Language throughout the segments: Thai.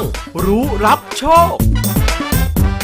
ง รู้รับโชค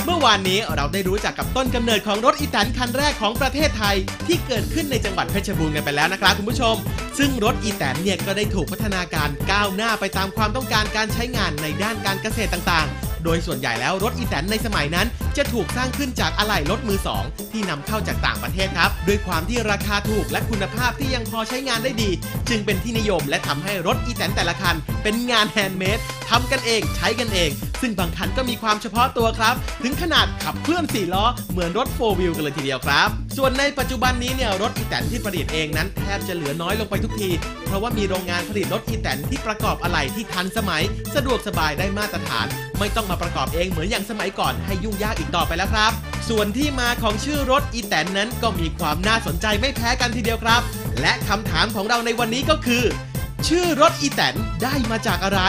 เมื่อวานนี้เราได้รู้จักกับต้นกำเนิดของรถอีแตนคันแรกของประเทศไทย ที่เกิดขึ้นในจังหวัดเพชรบูรณ์กันไปแล้วนะครับคุณผู้ชม ซึ่งรถอีแตนเนี่ยก็ได้ถูกพัฒนาการก้าวหน้าไปตามความต้องการการใช้งานในด้านการเกษตรต่างๆ โดยส่วนใหญ่แล้วรถอีแตนในสมัยนั้น จะถูกสร้างขึ้นจากอะไหล่รถมือสองที่นำเข้าจากต่างประเทศครับ ด้วยความที่ราคาถูกและคุณภาพที่ยังพอใช้งานได้ดี จึงเป็นที่นิยมและทำให้รถอีแตนแต่ละคัน เป็นงานแฮนด์เมดทำกันเองใช้กันเอง ซึ่งบางคันก็มีความเฉพาะตัวครับ ถึงขนาดขับเคลื่อน4ล้อ เหมือนรถ4 wheel กันเลยทีเดียวครับ ส่วนในปัจจุบันนี้เนี่ยรถอีแตนที่ผลิตเองนั้นแทบจะเหลือน้อยลงไปทุกที เพราะว่ามีโรงงานผลิตรถอีแตนที่ประกอบอะไหล่ที่ทันสมัย สะดวกสบายได้มาตรฐาน ไม่ต้องมาประกอบเองเหมือนอย่างสมัยก่อนให้ยุ่งยากอีกต่อไปแล้วครับ ส่วนที่มาของชื่อรถอีแตนนั้นก็มีความน่าสนใจไม่แพ้กันทีเดียวครับ และคำถามของเราในวันนี้ก็คือ ชื่อรถอีแตนได้มาจากอะไร